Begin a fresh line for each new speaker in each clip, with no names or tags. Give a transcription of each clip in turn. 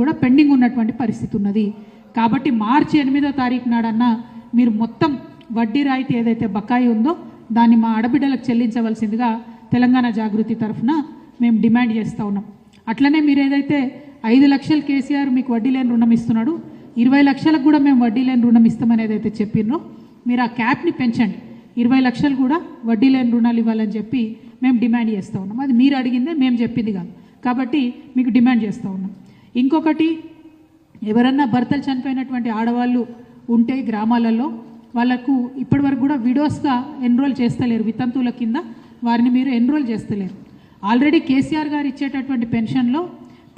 కూడా పెండింగ్ ఉన్నటువంటి పరిస్థితి ఉన్నది. కాబట్టి మార్చి ఎనిమిదో తారీఖు నాడన్నా మీరు మొత్తం వడ్డీ రాయితీ ఏదైతే బకాయి ఉందో దాన్ని మా ఆడబిడ్డలకు చెల్లించవలసిందిగా తెలంగాణ జాగృతి తరఫున మేము డిమాండ్ చేస్తూ ఉన్నాం. అట్లనే మీరు ఏదైతే ఐదు లక్షలు కేసీఆర్ మీకు వడ్డీ లేని రుణం ఇస్తున్నాడు ఇరవై లక్షలకు కూడా మేము వడ్డీ లేని రుణం ఇస్తామని ఏదైతే చెప్పినో మీరు ఆ క్యాప్ని పెంచండి. ఇరవై లక్షలు కూడా వడ్డీ లేని రుణాలు ఇవ్వాలని చెప్పి మేము డిమాండ్ చేస్తూ ఉన్నాం. అది మీరు అడిగిందే మేము చెప్పింది కాదు. కాబట్టి మీకు డిమాండ్ చేస్తూ ఉన్నాం. ఇంకొకటి ఎవరన్నా భర్తలు చనిపోయినటువంటి ఆడవాళ్ళు ఉంటే గ్రామాలలో వాళ్ళకు ఇప్పటివరకు కూడా విడోస్గా ఎన్రోల్ చేస్తలేరు వితంతువుల కింద వారిని మీరు ఎన్రోల్ చేస్తలేరు. ఆల్రెడీ కేసీఆర్ గారు ఇచ్చేటటువంటి పెన్షన్లో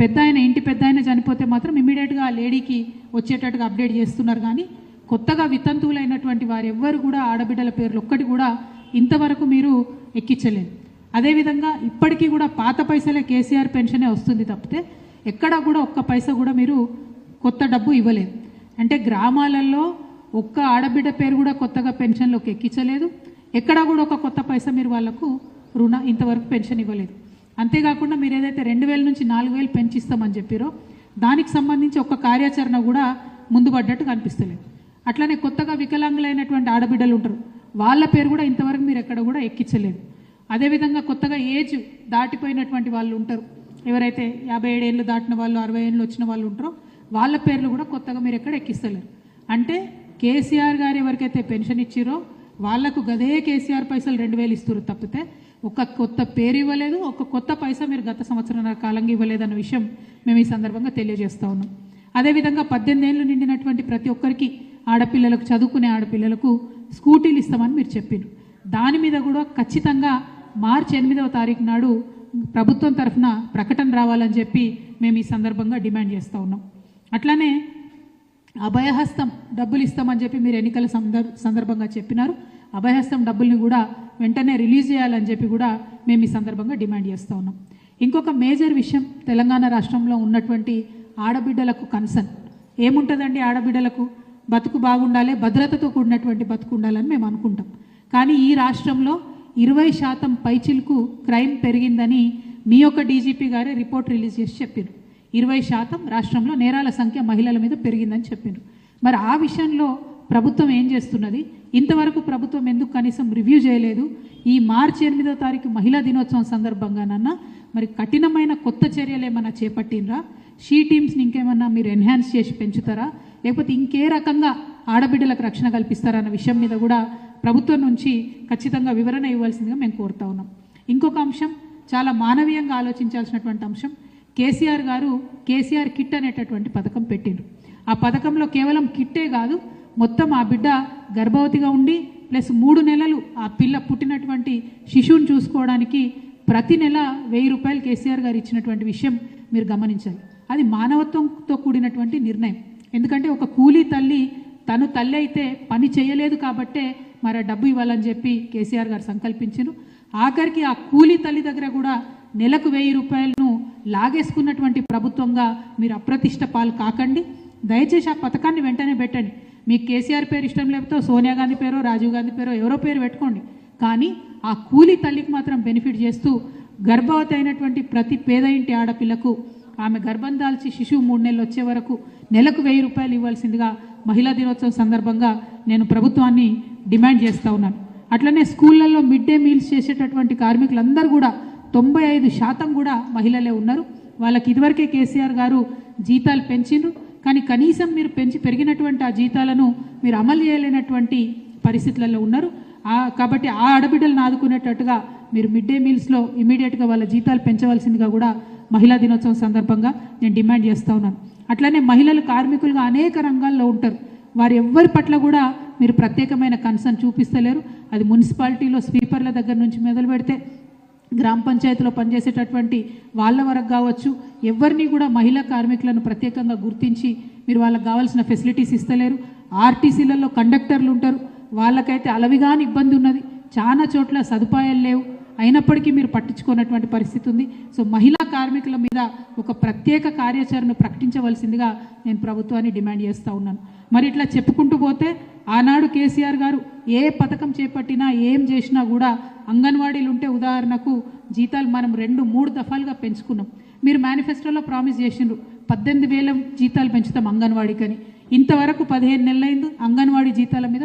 పెద్ద ఆయన ఇంటి పెద్ద ఆయన చనిపోతే మాత్రం ఇమీడియట్గా ఆ లేడీకి వచ్చేటట్టుగా అప్డేట్ చేస్తున్నారు. కానీ కొత్తగా వితంతువులైనటువంటి వారు ఎవ్వరు కూడా ఆడబిడ్డల పేర్లు ఒక్కటి కూడా ఇంతవరకు మీరు ఎక్కించలేదు. అదేవిధంగా ఇప్పటికీ కూడా పాత పైసలే కేసీఆర్ పెన్షనే వస్తుంది తప్పితే ఎక్కడా కూడా ఒక్క పైసా కూడా మీరు కొత్త డబ్బు ఇవ్వలేదు. అంటే గ్రామాలలో ఒక్క ఆడబిడ్డ పేరు కూడా కొత్తగా పెన్షన్లోకి ఎక్కించలేదు. ఎక్కడా కూడా ఒక కొత్త పైసా మీరు వాళ్ళకు రుణ ఇంతవరకు పెన్షన్ ఇవ్వలేదు. అంతేకాకుండా మీరు ఏదైతే రెండు వేల నుంచి నాలుగు వేలు పెంచిస్తామని చెప్పారో దానికి సంబంధించి ఒక్క కార్యాచరణ కూడా ముందు పడ్డట్టు కనిపిస్తలేదు. అట్లనే కొత్తగా వికలాంగులైనటువంటి ఆడబిడ్డలు ఉంటారు. వాళ్ళ పేరు కూడా ఇంతవరకు మీరు ఎక్కడ కూడా ఎక్కించలేదు. అదేవిధంగా కొత్తగా ఏజ్ దాటిపోయినటువంటి వాళ్ళు ఉంటారు. ఎవరైతే యాభై ఏడేళ్ళు దాటిన వాళ్ళు అరవై ఏళ్ళు వచ్చిన వాళ్ళు ఉంటారో వాళ్ళ పేర్లు కూడా కొత్తగా మీరు ఎక్కడ ఎక్కిస్తలేరు. అంటే కేసీఆర్ గారు ఎవరికైతే పెన్షన్ ఇచ్చిరో వాళ్ళకు గదే కేసీఆర్ పైసలు రెండు వేలు ఇస్తారు తప్పితే ఒక కొత్త పేరు ఇవ్వలేదు ఒక కొత్త పైసా మీరు గత సంవత్సరం కాలంగా ఇవ్వలేదన్న విషయం మేము ఈ సందర్భంగా తెలియజేస్తా ఉన్నాం. అదేవిధంగా పద్దెనిమిది ఏళ్ళు నిండినటువంటి ప్రతి ఒక్కరికి ఆడపిల్లలకు చదువుకునే ఆడపిల్లలకు స్కూటీలు ఇస్తామని మీరు చెప్పారు దాని మీద కూడా ఖచ్చితంగా మార్చి ఎనిమిదవ తారీఖు నాడు ప్రభుత్వం తరఫున ప్రకటన రావాలని చెప్పి మేము ఈ సందర్భంగా డిమాండ్ చేస్తూ ఉన్నాం. అట్లనే అభయహస్తం డబ్బులు ఇస్తామని చెప్పి మీరు ఎన్నికల సందర్ సందర్భంగా చెప్పినారు. అభయహస్తం డబ్బుల్ని కూడా వెంటనే రిలీజ్ చేయాలని చెప్పి కూడా మేము ఈ సందర్భంగా డిమాండ్ చేస్తూ ఉన్నాం. ఇంకొక మేజర్ విషయం తెలంగాణ రాష్ట్రంలో ఉన్నటువంటి ఆడబిడ్డలకు కన్సర్న్. ఏముంటుందండి ఆడబిడ్డలకు? బతుకు బాగుండాలి భద్రతతో కూడినటువంటి బతుకు ఉండాలని మేము అనుకుంటాం. కానీ ఈ రాష్ట్రంలో ఇరవై శాతం పైచిలకు క్రైమ్ పెరిగిందని మీ యొక్క డీజీపీ గారే రిపోర్ట్ రిలీజ్ చేసి చెప్పారు ఇరవై శాతం రాష్ట్రంలో నేరాల సంఖ్య మహిళల మీద పెరిగిందని చెప్పారు మరి ఆ విషయంలో ప్రభుత్వం ఏం చేస్తున్నది? ఇంతవరకు ప్రభుత్వం ఎందుకు కనీసం రివ్యూ చేయలేదు? ఈ మార్చి ఎనిమిదో తారీఖు మహిళా దినోత్సవం సందర్భంగానన్నా మరి కఠినమైన కొత్త చర్యలు ఏమన్నా చేపట్టినరా షీ టీమ్స్ని ఇంకేమన్నా మీరు ఎన్హాన్స్ చేసి పెంచుతారా? లేకపోతే ఇంకే రకంగా ఆడబిడ్డలకు రక్షణ కల్పిస్తారా అన్న విషయం మీద కూడా ప్రభుత్వం నుంచి ఖచ్చితంగా వివరణ ఇవ్వాల్సిందిగా మేము కోరుతా ఉన్నాం. ఇంకొక అంశం చాలా మానవీయంగా ఆలోచించాల్సినటువంటి అంశం కేసీఆర్ గారు కేసీఆర్ కిట్ అనేటటువంటి పథకం పెట్టిండ్రు. ఆ పథకంలో కేవలం కిట్టే కాదు మొత్తం ఆ బిడ్డ గర్భవతిగా ఉండి ప్లస్ మూడు నెలలు ఆ పిల్ల పుట్టినటువంటి శిశువుని చూసుకోవడానికి ప్రతి నెల వెయ్యి రూపాయలు కేసీఆర్ గారు ఇచ్చినటువంటి విషయం మీరు గమనించాలి. అది మానవత్వంతో కూడినటువంటి నిర్ణయం. ఎందుకంటే ఒక కూలీ తల్లి తను తల్లి అయితే పని చేయలేదు కాబట్టే మరి డబ్బు ఇవ్వాలని చెప్పి కేసీఆర్ గారు సంకల్పించారు. ఆఖరికి ఆ కూలీ తల్లి దగ్గర కూడా నెలకు వెయ్యి రూపాయలను లాగేసుకున్నటువంటి ప్రభుత్వంగా మీరు అప్రతిష్ట పాలు కాకండి. దయచేసి ఆ పథకాన్ని వెంటనే పెట్టండి. మీకు కేసీఆర్ పేరు ఇష్టం లేకపోతే సోనియా గాంధీ పేరో రాజీవ్ గాంధీ పేరో ఎవరో పేరు పెట్టుకోండి. కానీ ఆ కూలీ తల్లికి మాత్రం బెనిఫిట్ చేస్తూ గర్భవతి అయినటువంటి ప్రతి పేద ఇంటి ఆడపిల్లకు ఆమె గర్భం దాల్చి శిశువు మూడు నెలలు వచ్చే వరకు నెలకు వెయ్యి రూపాయలు ఇవ్వాల్సిందిగా మహిళా దినోత్సవం సందర్భంగా నేను ప్రభుత్వాన్ని డిమాండ్ చేస్తూ ఉన్నాను. అట్లనే స్కూళ్ళల్లో మిడ్ డే మీల్స్ చేసేటటువంటి కార్మికులందరూ కూడా తొంభై ఐదు శాతం కూడా మహిళలే ఉన్నారు. వాళ్ళకి ఇదివరకే కేసీఆర్ గారు జీతాలు పెంచిండ్రు. కానీ కనీసం మీరు పెంచి పెరిగినటువంటి ఆ జీతాలను మీరు అమలు చేయలేనటువంటి పరిస్థితులలో ఉన్నారు. కాబట్టి ఆ ఆడబిడ్డలను ఆదుకునేటట్టుగా మీరు మిడ్ డే మీల్స్లో ఇమీడియట్గా వాళ్ళ జీతాలు పెంచవలసిందిగా కూడా మహిళా దినోత్సవం సందర్భంగా నేను డిమాండ్ చేస్తూ ఉన్నాను. అట్లనే మహిళలు కార్మికులుగా అనేక రంగాల్లో ఉంటారు. వారు ఎవ్వరి పట్ల కూడా మీరు ప్రత్యేకమైన కన్సర్న్ చూపిస్తలేరు. అది మున్సిపాలిటీలో స్వీపర్ల దగ్గర నుంచి మొదలు పెడితే గ్రామ పంచాయతీలో పనిచేసేటటువంటి వాళ్ళ వరకు కావచ్చు ఎవరిని కూడా మహిళా కార్మికులను ప్రత్యేకంగా గుర్తించి మీరు వాళ్ళకి కావాల్సిన ఫెసిలిటీస్ ఇస్తలేరు. ఆర్టీసీలలో కండక్టర్లు ఉంటారు. వాళ్ళకైతే అలవిగాని ఇబ్బంది ఉన్నది. చాలా చోట్ల సదుపాయాలు లేవు. అయినప్పటికీ మీరు పట్టించుకున్నటువంటి పరిస్థితి ఉంది. సో మహిళా కార్మికుల మీద ఒక ప్రత్యేక కార్యాచరణ ప్రకటించవలసిందిగా నేను ప్రభుత్వాన్ని డిమాండ్ చేస్తూ ఉన్నాను. మరి ఇట్లా చెప్పుకుంటూ పోతే ఆనాడు కేసీఆర్ గారు ఏ పథకం చేపట్టినా ఏం చేసినా కూడా అంగన్వాడీలు ఉంటే ఉదాహరణకు జీతాలు మనం రెండు మూడు దఫాలుగా పెంచుకున్నాం. మీరు మేనిఫెస్టోలో ప్రామిస్ చేసిండ్రు పద్దెనిమిది వేల జీతాలు పెంచుతాం అంగన్వాడీకని. ఇంతవరకు పదిహేను నెలలైంది అంగన్వాడీ జీతాల మీద